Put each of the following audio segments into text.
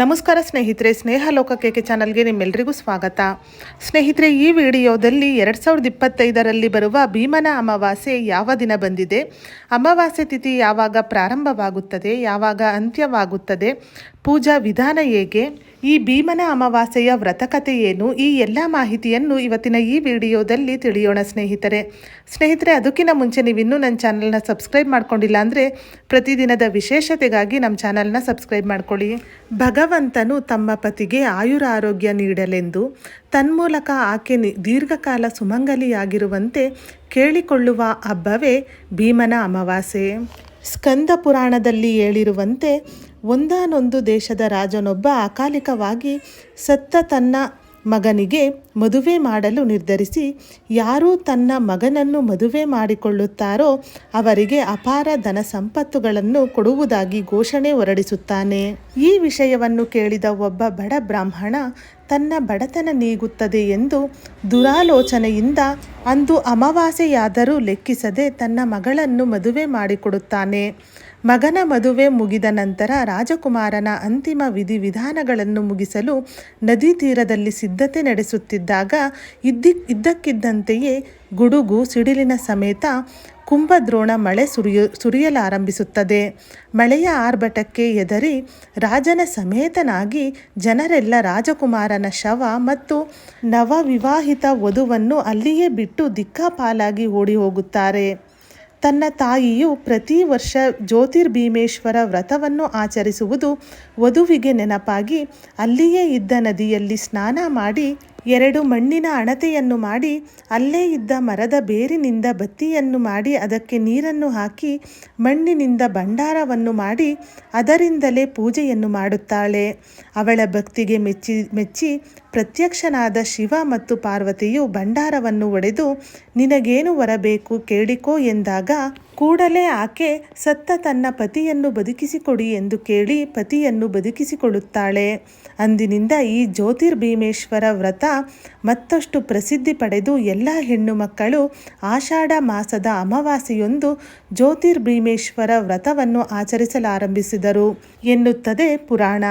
ನಮಸ್ಕಾರ ಸ್ನೇಹಿತರೆ, ಸ್ನೇಹ ಲೋಕ ಕೇಕೆ ಚಾನಲ್ಗೆ ನಿಮ್ಮೆಲ್ಲರಿಗೂ ಸ್ವಾಗತ. ಸ್ನೇಹಿತರೆ, ಈ ವಿಡಿಯೋದಲ್ಲಿ ಎರಡು ಸಾವಿರದ ಇಪ್ಪತ್ತೈದರಲ್ಲಿ ಬರುವ ಭೀಮನ ಅಮಾವಾಸ್ಯೆ ಯಾವ ದಿನ ಬಂದಿದೆ, ಅಮಾವಾಸ್ಯೆ ತಿಥಿ ಯಾವಾಗ ಪ್ರಾರಂಭವಾಗುತ್ತದೆ, ಯಾವಾಗ ಅಂತ್ಯವಾಗುತ್ತದೆ, ಪೂಜಾ ವಿಧಾನ ಹೇಗೆ ಈ ಭೀಮನ ಅಮಾವಾಸ್ಯೆಯ ವ್ರತಕತೆ ಏನು? ಈ ಎಲ್ಲ ಮಾಹಿತಿಯನ್ನು ಇವತ್ತಿನ ಈ ವಿಡಿಯೋದಲ್ಲಿ ತಿಳಿಯೋಣ ಸ್ನೇಹಿತರೆ. ಸ್ನೇಹಿತರೆ, ಅದಕ್ಕಿಂತ ಮುಂಚೆ ನೀವು ಇನ್ನೂ ನನ್ನ ಚಾನಲ್ನ ಸಬ್ಸ್ಕ್ರೈಬ್ ಮಾಡ್ಕೊಂಡಿಲ್ಲ ಅಂದರೆ ಪ್ರತಿದಿನದ ವಿಶೇಷತೆಗಾಗಿ ನಮ್ಮ ಚಾನಲ್ನ ಸಬ್ಸ್ಕ್ರೈಬ್ ಮಾಡ್ಕೊಳ್ಳಿ. ಭಗವಂತನು ತಮ್ಮ ಪತಿಗೆ ಆಯುರ ಆರೋಗ್ಯ ನೀಡಲೆಂದು, ತನ್ಮೂಲಕ ಆಕೆ ದೀರ್ಘಕಾಲ ಸುಮಂಗಲಿಯಾಗಿರುವಂತೆ ಕೇಳಿಕೊಳ್ಳುವ ಹಬ್ಬವೇ ಭೀಮನ ಅಮಾವಾಸ್ಯೆ. ಸ್ಕಂದ ಪುರಾಣದಲ್ಲಿ ಹೇಳಿರುವಂತೆ ಒಂದಾನೊಂದು ದೇಶದ ರಾಜನೊಬ್ಬ ಅಕಾಲಿಕವಾಗಿ ಸತ್ತ ತನ್ನ ಮಗನಿಗೆ ಮದುವೆ ಮಾಡಲು ನಿರ್ಧರಿಸಿ, ಯಾರು ತನ್ನ ಮಗನನ್ನು ಮದುವೆ ಮಾಡಿಕೊಳ್ಳುತ್ತಾರೋ ಅವರಿಗೆ ಅಪಾರ ಧನ ಸಂಪತ್ತುಗಳನ್ನು ಕೊಡುವುದಾಗಿ ಘೋಷಣೆ ಹೊರಡಿಸುತ್ತಾನೆ. ಈ ವಿಷಯವನ್ನು ಕೇಳಿದ ಒಬ್ಬ ಬಡ ಬ್ರಾಹ್ಮಣ, ತನ್ನ ಬಡತನ ನೀಗುತ್ತದೆ ಎಂದು ದುರಾಲೋಚನೆಯಿಂದ ಅಂದು ಅಮಾವಾಸ್ಯೆಯಾದರೂ ಲೆಕ್ಕಿಸದೆ ತನ್ನ ಮಗಳನ್ನು ಮದುವೆ ಮಾಡಿಕೊಡುತ್ತಾನೆ. ಮಗನ ಮದುವೆ ಮುಗಿದ ನಂತರ ರಾಜಕುಮಾರನ ಅಂತಿಮ ವಿಧಿವಿಧಾನಗಳನ್ನು ಮುಗಿಸಲು ನದಿ ತೀರದಲ್ಲಿ ಸಿದ್ಧತೆ ನಡೆಸುತ್ತಿದ್ದಾಗ ಇದ್ದಿ ಇದ್ದಕ್ಕಿದ್ದಂತೆಯೇ ಗುಡುಗು ಸಿಡಿಲಿನ ಸಮೇತ ಕುಂಭದ್ರೋಣ ಮಳೆ ಸುರಿಯ ಸುರಿಯಲಾರಂಭಿಸುತ್ತದೆ. ಮಳೆಯ ಆರ್ಭಟಕ್ಕೆ ಎದರಿ ರಾಜನ ಸಮೇತನಾಗಿ ಜನರೆಲ್ಲ ರಾಜಕುಮಾರನ ಶವ ಮತ್ತು ನವವಿವಾಹಿತ ವಧುವನ್ನು ಅಲ್ಲಿಯೇ ಬಿಟ್ಟು ದಿಕ್ಕಾಪಾಲಾಗಿ ಓಡಿ ಹೋಗುತ್ತಾರೆ. ತನ್ನ ತಾಯಿಯು ಪ್ರತಿ ವರ್ಷ ಜ್ಯೋತಿರ್ಭೀಮೇಶ್ವರ ವ್ರತವನ್ನು ಆಚರಿಸುವುದು ವಧುವಿಗೆ ನೆನಪಾಗಿ ಅಲ್ಲಿಯೇ ಇದ್ದ ನದಿಯಲ್ಲಿ ಸ್ನಾನ ಮಾಡಿ ಎರಡು ಮಣ್ಣಿನ ಅಣತೆಯನ್ನು ಮಾಡಿ ಅಲ್ಲೇ ಇದ್ದ ಮರದ ಬೇರಿನಿಂದ ಬತ್ತಿಯನ್ನು ಮಾಡಿ ಅದಕ್ಕೆ ನೀರನ್ನು ಹಾಕಿ ಮಣ್ಣಿನಿಂದ ಭಂಡಾರವನ್ನು ಮಾಡಿ ಅದರಿಂದಲೇ ಪೂಜೆಯನ್ನು ಮಾಡುತ್ತಾಳೆ. ಅವಳ ಭಕ್ತಿಗೆ ಮೆಚ್ಚಿ ಮೆಚ್ಚಿ ಪ್ರತ್ಯಕ್ಷನಾದ ಶಿವ ಮತ್ತು ಪಾರ್ವತಿಯು ಭಂಡಾರವನ್ನು ಒಡೆದು, ನಿನಗೇನು ಬರಬೇಕು ಕೇಳಿಕೋ ಎಂದಾಗ, ಕೂಡಲೇ ಆಕೆ, ಸತ್ತ ತನ್ನ ಪತಿಯನ್ನು ಬದುಕಿಸಿಕೊಡಿ ಎಂದು ಕೇಳಿ ಪತಿಯನ್ನು ಬದುಕಿಸಿಕೊಳ್ಳುತ್ತಾಳೆ. ಅಂದಿನಿಂದ ಈ ಜ್ಯೋತಿರ್ಭೀಮೇಶ್ವರ ವ್ರತ ಮತ್ತಷ್ಟು ಪ್ರಸಿದ್ಧಿ ಪಡೆದು ಎಲ್ಲ ಹೆಣ್ಣು ಮಕ್ಕಳು ಆಷಾಢ ಮಾಸದ ಅಮಾವಾಸೆಯೊಂದು ಜ್ಯೋತಿರ್ಭೀಮೇಶ್ವರ ವ್ರತವನ್ನು ಆಚರಿಸಲಾರಂಭಿಸಿದರು ಎನ್ನುತ್ತದೆ ಪುರಾಣ.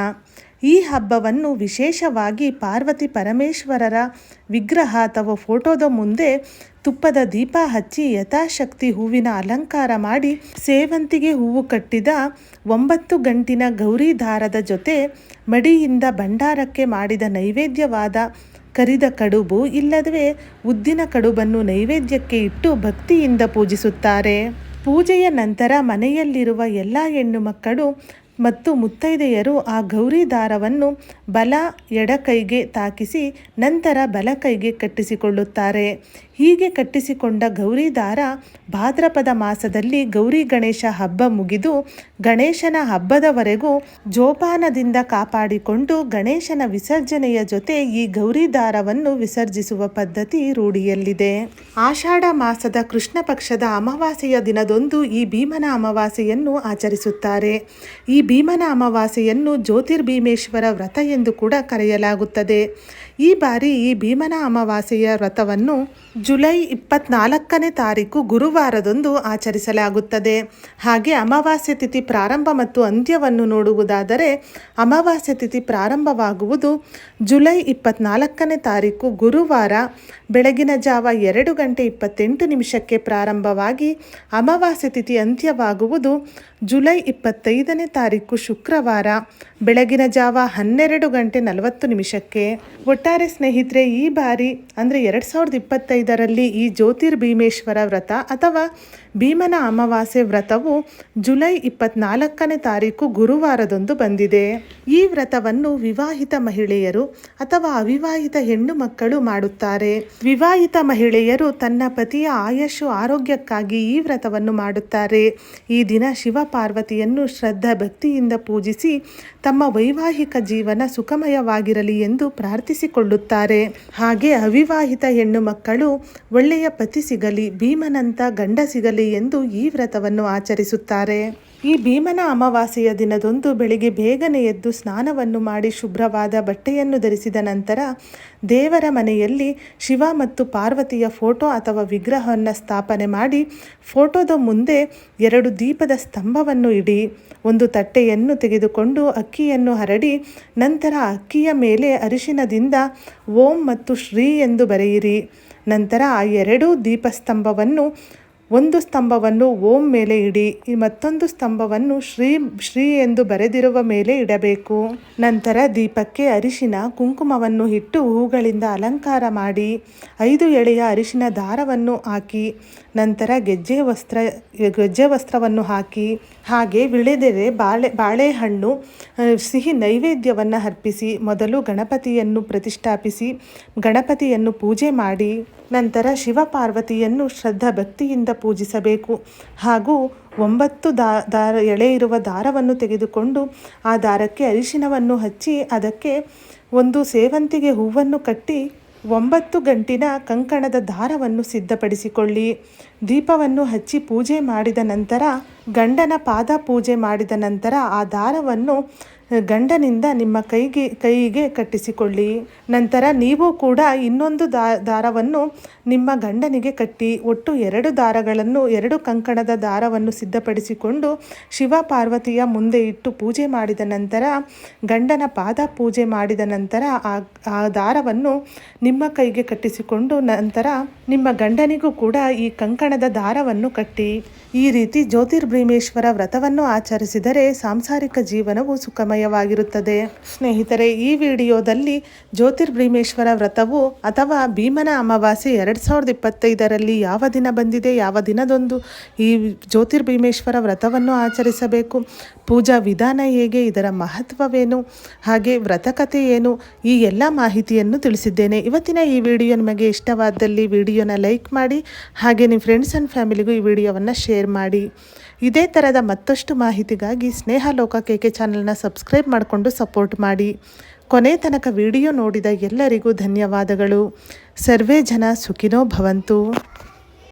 ಈ ಹಬ್ಬವನ್ನು ವಿಶೇಷವಾಗಿ ಪಾರ್ವತಿ ಪರಮೇಶ್ವರರ ವಿಗ್ರಹ ಅಥವಾ ಫೋಟೋದ ಮುಂದೆ ತುಪ್ಪದ ದೀಪ ಹಚ್ಚಿ ಯಥಾಶಕ್ತಿ ಹೂವಿನ ಅಲಂಕಾರ ಮಾಡಿ ಸೇವಂತಿಗೆ ಹೂವು ಕಟ್ಟಿದ ಒಂಬತ್ತು ಗಂಟಿನ ಗೌರಿ ದಾರದ ಜೊತೆ ಮಡಿಯಿಂದ ಭಂಡಾರಕ್ಕೆ ಮಾಡಿದ ನೈವೇದ್ಯವಾದ ಕರಿದ ಕಡುಬು ಇಲ್ಲದವೇ ಉದ್ದಿನ ಕಡುಬನ್ನು ನೈವೇದ್ಯಕ್ಕೆ ಇಟ್ಟು ಭಕ್ತಿಯಿಂದ ಪೂಜಿಸುತ್ತಾರೆ. ಪೂಜೆಯ ನಂತರ ಮನೆಯಲ್ಲಿರುವ ಎಲ್ಲ ಹೆಣ್ಣು ಮಕ್ಕಳು ಮತ್ತು ಮುತ್ತೈದೆಯರು ಆ ಗೌರಿ ದಾರವನ್ನು ಬಲ ಎಡಕೈಗೆ ತಾಕಿಸಿ ನಂತರ ಬಲಕೈಗೆ ಕಟ್ಟಿಸಿಕೊಳ್ಳುತ್ತಾರೆ. ಹೀಗೆ ಕಟ್ಟಿಸಿಕೊಂಡ ಗೌರಿ ದಾರ ಭಾದ್ರಪದ ಮಾಸದಲ್ಲಿ ಗೌರಿ ಗಣೇಶ ಹಬ್ಬ ಮುಗಿದು ಗಣೇಶನ ಹಬ್ಬದವರೆಗೂ ಜೋಪಾನದಿಂದ ಕಾಪಾಡಿಕೊಂಡು ಗಣೇಶನ ವಿಸರ್ಜನೆಯ ಜೊತೆ ಈ ಗೌರಿ ದಾರವನ್ನು ವಿಸರ್ಜಿಸುವ ಪದ್ಧತಿ ರೂಢಿಯಲ್ಲಿದೆ. ಆಷಾಢ ಮಾಸದ ಕೃಷ್ಣ ಪಕ್ಷದ ಅಮಾವಾಸ್ಯೆಯ ದಿನದೊಂದು ಈ ಭೀಮನ ಅಮಾವಾಸ್ಯೆಯನ್ನು ಆಚರಿಸುತ್ತಾರೆ. ಈ ಭೀಮನ ಅಮಾವಾಸ್ಯೆಯನ್ನು ಜ್ಯೋತಿರ್ಭೀಮೇಶ್ವರ ವ್ರತ ಎಂದು ಕೂಡ ಕರೆಯಲಾಗುತ್ತದೆ. ಈ ಬಾರಿ ಈ ಭೀಮನ ಅಮಾವಾಸ್ಯೆಯ ವ್ರತವನ್ನು ಜುಲೈ ಇಪ್ಪತ್ನಾಲ್ಕನೇ ತಾರೀಕು ಗುರುವಾರದಂದು ಆಚರಿಸಲಾಗುತ್ತದೆ. ಹಾಗೆ ಅಮಾವಾಸ್ಯೆ ತಿಥಿ ಪ್ರಾರಂಭ ಮತ್ತು ಅಂತ್ಯವನ್ನು ನೋಡುವುದಾದರೆ ಅಮಾವಾಸ್ಯೆ ತಿಥಿ ಪ್ರಾರಂಭವಾಗುವುದು ಜುಲೈ ಇಪ್ಪತ್ನಾಲ್ಕನೇ ತಾರೀಕು ಗುರುವಾರ ಬೆಳಗಿನ ಜಾವ ಎರಡು ಗಂಟೆ ಇಪ್ಪತ್ತೆಂಟು ನಿಮಿಷಕ್ಕೆ ಪ್ರಾರಂಭವಾಗಿ ಅಮಾವಾಸ್ಯೆ ತಿಥಿ ಅಂತ್ಯವಾಗುವುದು ಜುಲೈ ಇಪ್ಪತ್ತೈದನೇ ತಾರೀಕು ಶುಕ್ರವಾರ ಬೆಳಗಿನ ಜಾವ ಹನ್ನೆರಡು ಗಂಟೆ ನಲವತ್ತು ನಿಮಿಷಕ್ಕೆ. ಒಟ್ಟಾರೆ ಸ್ನೇಹಿತರೆ, ಈ ಬಾರಿ ಅಂದರೆ ಎರಡು ಸಾವಿರದ ಇಪ್ಪತ್ತೈದರಲ್ಲಿ ಈ ಜ್ಯೋತಿರ್ಭೀಮೇಶ್ವರ ವ್ರತ ಅಥವಾ ಭೀಮನ ಅಮಾವಾಸ್ಯೆ ವ್ರತವು ಜುಲೈ ಇಪ್ಪತ್ನಾಲ್ಕನೇ ತಾರೀಕು ಗುರುವಾರದಂದು ಬಂದಿದೆ. ಈ ವ್ರತವನ್ನು ವಿವಾಹಿತ ಮಹಿಳೆಯರು ಅಥವಾ ಅವಿವಾಹಿತ ಹೆಣ್ಣು ಮಕ್ಕಳು ಮಾಡುತ್ತಾರೆ. ವಿವಾಹಿತ ಮಹಿಳೆಯರು ತನ್ನ ಪತಿಯ ಆಯಸ್ಸು ಆರೋಗ್ಯಕ್ಕಾಗಿ ಈ ವ್ರತವನ್ನು ಮಾಡುತ್ತಾರೆ. ಈ ದಿನ ಶಿವ ಪಾರ್ವತಿಯನ್ನು ಶ್ರದ್ಧಾ ಭಕ್ತಿಯಿಂದ ಪೂಜಿಸಿ ತಮ್ಮ ವೈವಾಹಿಕ ಜೀವನ ಸುಖಮಯವಾಗಿರಲಿ ಎಂದು ಪ್ರಾರ್ಥಿಸಿಕೊಳ್ಳುತ್ತಾರೆ. ಹಾಗೆ ಅವಿವಾಹಿತ ಹೆಣ್ಣು ಮಕ್ಕಳು ಒಳ್ಳೆಯ ಪತಿ ಸಿಗಲಿ, ಭೀಮನಂತ ಗಂಡ ಸಿಗಲಿ ಎಂದು ಈ ವ್ರತವನ್ನು ಆಚರಿಸುತ್ತಾರೆ. ಈ ಭೀಮನ ಅಮಾವಾಸ್ಯೆಯ ದಿನದಂದು ಬೆಳಿಗ್ಗೆ ಬೇಗನೆ ಎದ್ದು ಸ್ನಾನವನ್ನು ಮಾಡಿ ಶುಭ್ರವಾದ ಬಟ್ಟೆಯನ್ನು ಧರಿಸಿದ ನಂತರ ದೇವರ ಮನೆಯಲ್ಲಿ ಶಿವ ಮತ್ತು ಪಾರ್ವತಿಯ ಫೋಟೋ ಅಥವಾ ವಿಗ್ರಹವನ್ನು ಸ್ಥಾಪನೆ ಮಾಡಿ, ಫೋಟೋದ ಮುಂದೆ ಎರಡು ದೀಪದ ಸ್ತಂಭವನ್ನು ಇಡಿ, ಒಂದು ತಟ್ಟೆಯನ್ನು ತೆಗೆದುಕೊಂಡು ಅಕ್ಕಿಯನ್ನು ಹರಡಿ, ನಂತರ ಅಕ್ಕಿಯ ಮೇಲೆ ಅರಿಶಿನದಿಂದ ಓಂ ಮತ್ತು ಶ್ರೀ ಎಂದು ಬರೆಯಿರಿ. ನಂತರ ಆ ಎರಡೂ ದೀಪಸ್ತಂಭವನ್ನು ಒಂದು ಸ್ತಂಭವನ್ನು ಓಂ ಮೇಲೆ ಇಡಿ ಈ ಮತ್ತೊಂದು ಸ್ತಂಭವನ್ನು ಶ್ರೀ ಶ್ರೀ ಎಂದು ಬರೆದಿರುವ ಮೇಲೆ ಇಡಬೇಕು. ನಂತರ ದೀಪಕ್ಕೆ ಅರಿಶಿನ ಕುಂಕುಮವನ್ನು ಇಟ್ಟು ಹೂಗಳಿಂದ ಅಲಂಕಾರ ಮಾಡಿ, ಐದು ಎಳೆಯ ಅರಿಶಿನ ದಾರವನ್ನು ಹಾಕಿ, ನಂತರ ಗೆಜ್ಜೆ ವಸ್ತ್ರ, ಗೆಜ್ಜೆ ವಸ್ತ್ರವನ್ನು ಹಾಕಿ, ಹಾಗೆ ವಿಳೆದೆರೆ ಬಾಳೆ, ಬಾಳೆಹಣ್ಣು ಸಿಹಿ ನೈವೇದ್ಯವನ್ನು ಅರ್ಪಿಸಿ, ಮೊದಲು ಗಣಪತಿಯನ್ನು ಪ್ರತಿಷ್ಠಾಪಿಸಿ, ಗಣಪತಿಯನ್ನು ಪೂಜೆ ಮಾಡಿ, ನಂತರ ಶಿವ ಪಾರ್ವತಿಯನ್ನು ಶ್ರದ್ಧಾ ಭಕ್ತಿಯಿಂದ ಪೂಜಿಸಬೇಕು. ಹಾಗೂ ಒಂಬತ್ತು ದಾ, ದಾರ, ಎಳೆ ಇರುವ ದಾರವನ್ನು ತೆಗೆದುಕೊಂಡು ಆ ದಾರಕ್ಕೆ ಅರಿಶಿನವನ್ನು ಹಚ್ಚಿ ಅದಕ್ಕೆ ಒಂದು ಸೇವಂತಿಗೆ ಹೂವನ್ನು ಕಟ್ಟಿ ಒಂಬತ್ತು ಗಂಟಿನ ಕಂಕಣದ ದಾರವನ್ನು ಸಿದ್ಧಪಡಿಸಿಕೊಳ್ಳಿ. ದೀಪವನ್ನು ಹಚ್ಚಿ ಪೂಜೆ ಮಾಡಿದ ನಂತರ ಗಂಡನ ಪಾದ ಪೂಜೆ ಮಾಡಿದ ನಂತರ ಆ ದಾರವನ್ನು ಗಂಡನಿಂದ ನಿಮ್ಮ ಕೈಗೆ ಕೈಗೆ ಕಟ್ಟಿಸಿಕೊಳ್ಳಿ. ನಂತರ ನೀವು ಕೂಡ ಇನ್ನೊಂದು ದಾ, ದಾರವನ್ನು ನಿಮ್ಮ ಗಂಡನಿಗೆ ಕಟ್ಟಿ, ಒಟ್ಟು ಎರಡು ದಾರಗಳನ್ನು, ಎರಡು ಕಂಕಣದ ದಾರವನ್ನು ಸಿದ್ಧಪಡಿಸಿಕೊಂಡು ಶಿವ ಪಾರ್ವತಿಯ ಮುಂದೆ ಇಟ್ಟು ಪೂಜೆ ಮಾಡಿದ ನಂತರ, ಗಂಡನ ಪಾದ ಪೂಜೆ ಮಾಡಿದ ನಂತರ ಆ ಆ ದಾರವನ್ನು ನಿಮ್ಮ ಕೈಗೆ ಕಟ್ಟಿಸಿಕೊಂಡು ನಂತರ ನಿಮ್ಮ ಗಂಡನಿಗೂ ಕೂಡ ಈ ಕಂಕಣದ ದಾರವನ್ನು ಕಟ್ಟಿ. ಈ ರೀತಿ ಜ್ಯೋತಿರ್ಭೀಮೇಶ್ವರ ವ್ರತವನ್ನು ಆಚರಿಸಿದರೆ ಸಾಂಸಾರಿಕ ಜೀವನವು ಸುಖಮಯವಾಗಿರುತ್ತದೆ ಸ್ನೇಹಿತರೆ, ಈ ವಿಡಿಯೋದಲ್ಲಿ ಜ್ಯೋತಿರ್ಭೀಮೇಶ್ವರ ವ್ರತವು ಅಥವಾ ಭೀಮನ ಅಮಾವಾಸ್ಯೆ ಎರಡು ಸಾವಿರದ ಇಪ್ಪತ್ತೈದರಲ್ಲಿ ಯಾವ ದಿನ ಬಂದಿದೆ, ಯಾವ ದಿನದಂದು ಈ ಜ್ಯೋತಿರ್ಭೀಮೇಶ್ವರ ವ್ರತವನ್ನು ಆಚರಿಸಬೇಕು ಪೂಜಾ ವಿಧಾನ ಹೇಗೆ, ಇದರ ಮಹತ್ವವೇನು, ಹಾಗೆ ವ್ರತಕತೆ ಏನು, ಈ ಎಲ್ಲ ಮಾಹಿತಿಯನ್ನು ತಿಳಿಸಿದ್ದೇನೆ. ಇವತ್ತಿನ ಈ ವಿಡಿಯೋ ನಿಮಗೆ ಇಷ್ಟವಾದಲ್ಲಿ ವಿಡಿಯೋನ ಲೈಕ್ ಮಾಡಿ, ಹಾಗೆ ನಿಮ್ಮ ಫ್ರೆಂಡ್ಸ್ ಆ್ಯಂಡ್ ಫ್ಯಾಮಿಲಿಗೂ ಈ ವಿಡಿಯೋವನ್ನು ಶೇರ್ ಮಾಡಿ. ಇದೇ ಥರದ ಮತ್ತಷ್ಟು ಮಾಹಿತಿಗಾಗಿ ಸ್ನೇಹ ಲೋಕ ಕೆ ಚಾನಲ್ನ ಸಬ್ಸ್ಕ್ರೈಬ್ ಮಾಡಿಕೊಂಡು ಸಪೋರ್ಟ್ ಮಾಡಿ. ಕೊನೆ ತನಕ ವಿಡಿಯೋ ನೋಡಿದ ಎಲ್ಲರಿಗೂ ಧನ್ಯವಾದಗಳು. ಸರ್ವೇ ಜನ ಸುಖಿನೋ ಭವಂತು.